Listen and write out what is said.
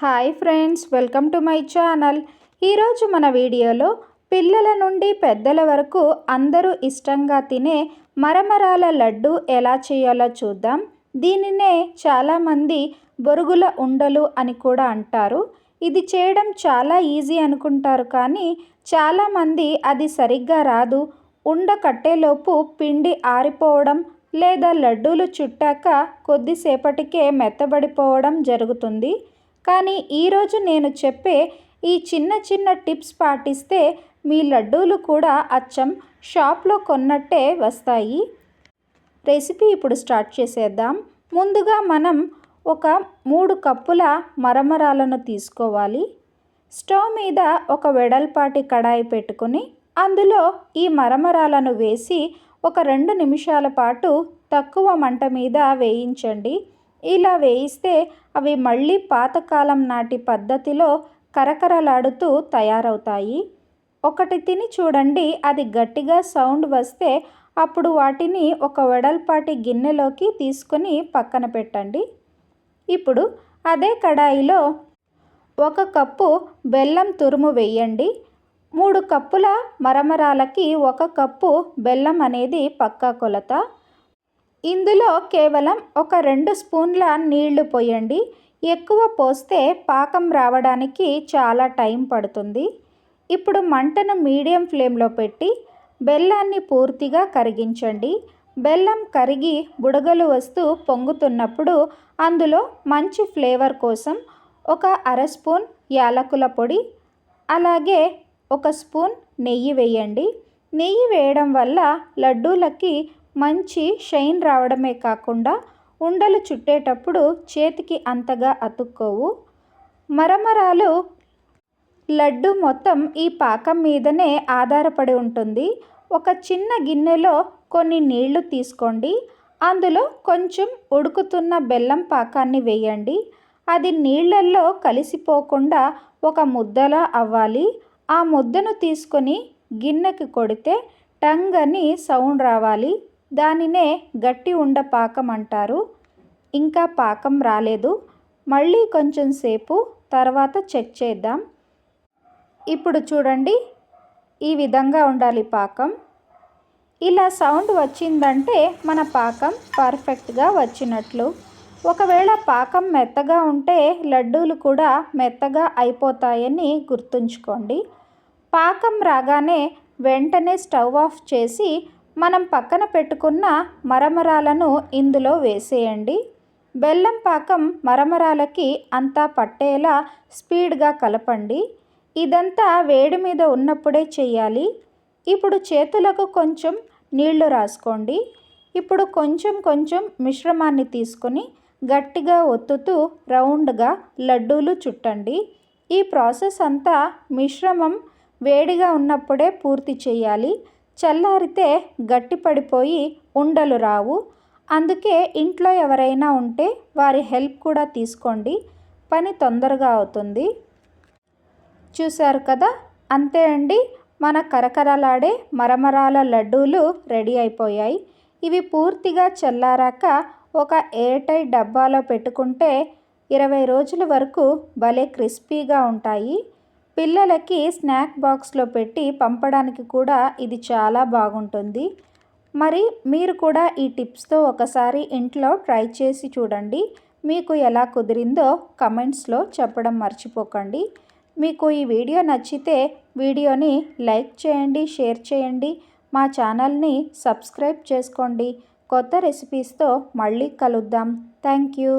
Hi friends welcome to my channel. ఈరోజు మన వీడియోలో పిల్లల నుండి పెద్దల వరకు అందరూ ఇష్టంగా తినే మరమరాల లడ్డు ఎలా చేయాలో చూద్దాం. దీనినే చాలామంది బొరుగుల ఉండలు అని కూడా అంటారు. ఇది చేయడం చాలా ఈజీ అనుకుంటారు కానీ చాలామంది అది సరిగ్గా రాదు. ఉండ కట్టేలోపు పిండి ఆరిపోవడం లేదా లడ్డూలు చుట్టాక కొద్దిసేపటికే మెత్తబడిపోవడం జరుగుతుంది. కానీ ఈరోజు నేను చెప్పే ఈ చిన్న చిన్న టిప్స్ పాటిస్తే మీ లడ్డూలు కూడా అచ్చం షాప్లో కొన్నట్టే వస్తాయి. రెసిపీ ఇప్పుడు స్టార్ట్ చేసేద్దాం. ముందుగా మనం ఒక మూడు కప్పుల మరమరాలను తీసుకోవాలి. స్టవ్ మీద ఒక వెడల్పాటి కడాయి పెట్టుకుని అందులో ఈ మరమరాలను వేసి ఒక రెండు నిమిషాల పాటు తక్కువ మంట మీద వేయించండి. ఇలా వేయిస్తే అవి మళ్ళీ పాతకాలం నాటి పద్ధతిలో కరకరలాడుతూ తయారవుతాయి. ఒకటి తిని చూడండి అది గట్టిగా సౌండ్ వస్తే అప్పుడు వాటిని ఒక వెడల్పాటి గిన్నెలోకి తీసుకొని పక్కన పెట్టండి. ఇప్పుడు అదే కడాయిలో ఒక కప్పు బెల్లం తురుము వేయండి. మూడు కప్పుల మరమరాలకి ఒక కప్పు బెల్లం అనేది పక్కా కొలత. ఇందులో కేవలం ఒక రెండు స్పూన్ల నీళ్ళు పోయండి. ఎక్కువ పోస్తే పాకం రావడానికి చాలా టైం పడుతుంది. ఇప్పుడు మంటను మీడియం ఫ్లేమ్లో పెట్టి బెల్లాన్ని పూర్తిగా కరిగించండి. బెల్లం కరిగి బుడగలు వస్తూ పొంగుతున్నప్పుడు అందులో మంచి ఫ్లేవర్ కోసం ఒక అర స్పూన్ యాలకుల పొడి అలాగే ఒక స్పూన్ నెయ్యి వేయండి. నెయ్యి వేయడం వల్ల లడ్డూలకి మంచి షైన్ రావడమే కాకుండా ఉండలు చుట్టేటప్పుడు చేతికి అంతగా అతుక్కోవు. మరమరాలు లడ్డు మొత్తం ఈ పాకం మీదనే ఆధారపడి ఉంటుంది. ఒక చిన్న గిన్నెలో కొన్ని నీళ్ళు తీసుకోండి. అందులో కొంచెం ఉడుకుతున్న బెల్లం పాకాన్ని వేయండి. అది నీళ్ళల్లో కలిసిపోకుండా ఒక ముద్దలా అవ్వాలి. ఆ ముద్దను తీసుకొని గిన్నెకి కొడితే టంగ్ అని సౌండ్ రావాలి. దానినే గట్టి ఉండ పాకం అంటారు. ఇంకా పాకం రాలేదు. మళ్ళీ కొంచెం సేపు తర్వాత చెక్ చేద్దాం. ఇప్పుడు చూడండి. ఈ విధంగా ఉండాలి పాకం. ఇలా సౌండ్ వచ్చిందంటే మన పాకం పర్ఫెక్ట్గా వచ్చినట్లు. ఒకవేళ పాకం మెత్తగా ఉంటే లడ్డూలు కూడా మెత్తగా అయిపోతాయని గుర్తుంచుకోండి. పాకం రాగానే వెంటనే స్టవ్ ఆఫ్ చేసి మనం పక్కన పెట్టుకున్న మరమరాలను ఇందులో వేసేయండి. బెల్లం పాకం మరమరాలకి అంతా పట్టేలా స్పీడ్గా కలపండి. ఇదంతా వేడి మీద ఉన్నప్పుడే చేయాలి. ఇప్పుడు చేతులకు కొంచెం నీళ్ళు రాసుకోండి. ఇప్పుడు కొంచెం కొంచెం మిశ్రమాన్ని తీసుకొని గట్టిగా ఒత్తుతూ రౌండ్గా లడ్డూలు చుట్టండి. ఈ ప్రాసెస్ అంతా మిశ్రమం వేడిగా ఉన్నప్పుడే పూర్తి చేయాలి. చల్లారితే గట్టిపడిపోయి ఉండలు రావు. అందుకే ఇంట్లో ఎవరైనా ఉంటే వారి హెల్ప్ కూడా తీసుకోండి. పని తొందరగా అవుతుంది. చూశారు కదా? అంతే అండి. మన కరకరలాడే మరమరాల లడ్డూలు రెడీ అయిపోయాయి. ఇవి పూర్తిగా చల్లారాక ఒక ఎయిర్టైట్ డబ్బాలో పెట్టుకుంటే ఇరవై రోజుల వరకు భలే క్రిస్పీగా ఉంటాయి. పిల్లలకి స్నాక్ బాక్స్లో పెట్టి పంపడానికి కూడా ఇది చాలా బాగుంటుంది. మరి మీరు కూడా ఈ టిప్స్తో ఒకసారి ఇంట్లో ట్రై చేసి చూడండి. మీకు ఎలా కుదిరిందో కమెంట్స్లో చెప్పడం మర్చిపోకండి. మీకు ఈ వీడియో నచ్చితే వీడియోని లైక్ చేయండి షేర్ చేయండి. మా ఛానల్ని సబ్స్క్రైబ్ చేసుకోండి. కొత్త రెసిపీస్తో మళ్ళీ కలుద్దాం. Thank you.